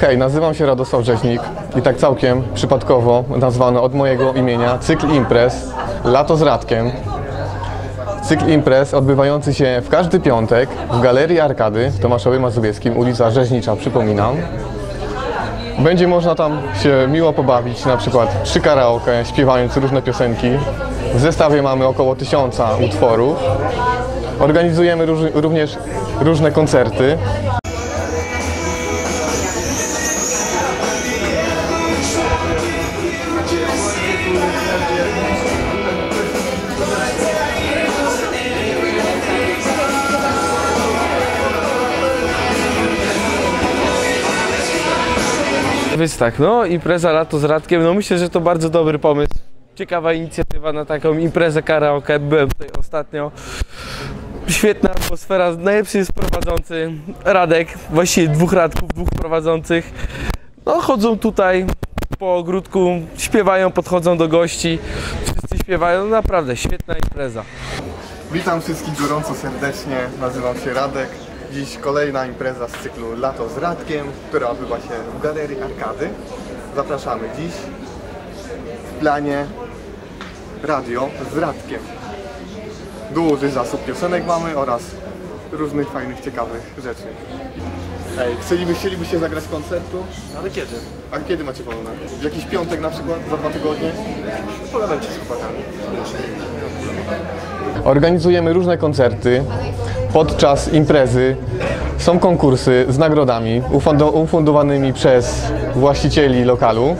Hej, nazywam się Radosław Rzeźnik i tak całkiem przypadkowo nazwano od mojego imienia cykl imprez Lato z Radkiem. Cykl imprez odbywający się w każdy piątek w Galerii Arkady w Tomaszowie Mazowieckim, ulica Rzeźnicza, przypominam. Będzie można tam się miło pobawić, na przykład przy karaoke, śpiewając różne piosenki. W zestawie mamy około tysiąca utworów. Organizujemy również różne koncerty. Więc tak, no impreza lato z Radkiem, no myślę, że to bardzo dobry pomysł. Ciekawa inicjatywa na taką imprezę karaoke, byłem tutaj ostatnio. Świetna atmosfera, najlepszy jest prowadzący Radek, właściwie dwóch Radków, dwóch prowadzących. No chodzą tutaj po ogródku, śpiewają, podchodzą do gości, wszyscy śpiewają, no naprawdę świetna impreza. Witam wszystkich gorąco serdecznie, nazywam się Radek. Dziś kolejna impreza z cyklu Lato z Radkiem, która odbywa się w Galerii Arkady. Zapraszamy dziś w planie radio z Radkiem. Duży zasób piosenek mamy oraz różnych fajnych, ciekawych rzeczy. Ej, chcieliby, chcielibyście zagrać koncertu? Ale kiedy? A kiedy macie wolne? W jakiś piątek na przykład? Za dwa tygodnie? Pogadajcie z chłopakami. Organizujemy różne koncerty. Podczas imprezy są konkursy z nagrodami ufundo- ufundowanymi przez właścicieli lokalu.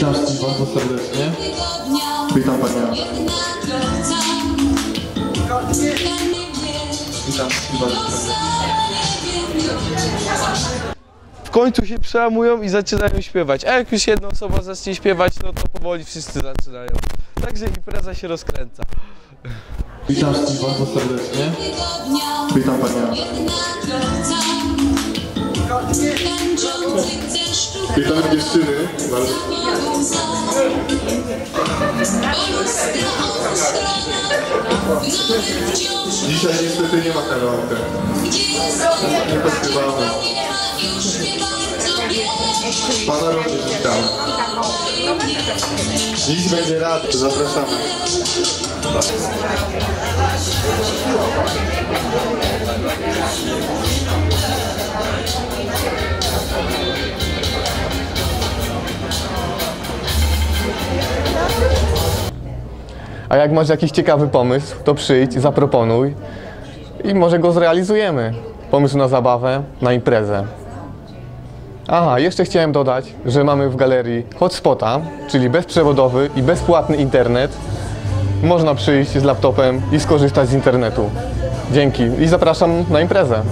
Witam wszystkich bardzo serdecznie. Witam Panią. Witam wszystkich bardzo serdecznie. W końcu się przełamują i zaczynają śpiewać, a jak już jedna osoba zacznie śpiewać, no to powoli wszyscy zaczynają. Także impreza się rozkręca. Witam wszystkich bardzo serdecznie. Witam Panią. Witamy dziewczyny. Dzisiaj niestety nie ma karaoke. Nie podśpiewamy. Pana również witam. Dziś będzie rad, zapraszamy. A jak masz jakiś ciekawy pomysł, to przyjdź, zaproponuj i może go zrealizujemy. Pomysł na zabawę, na imprezę. Aha, jeszcze chciałem dodać, że mamy w galerii hotspota, czyli bezprzewodowy i bezpłatny internet. Można przyjść z laptopem i skorzystać z internetu. Dzięki i zapraszam na imprezę.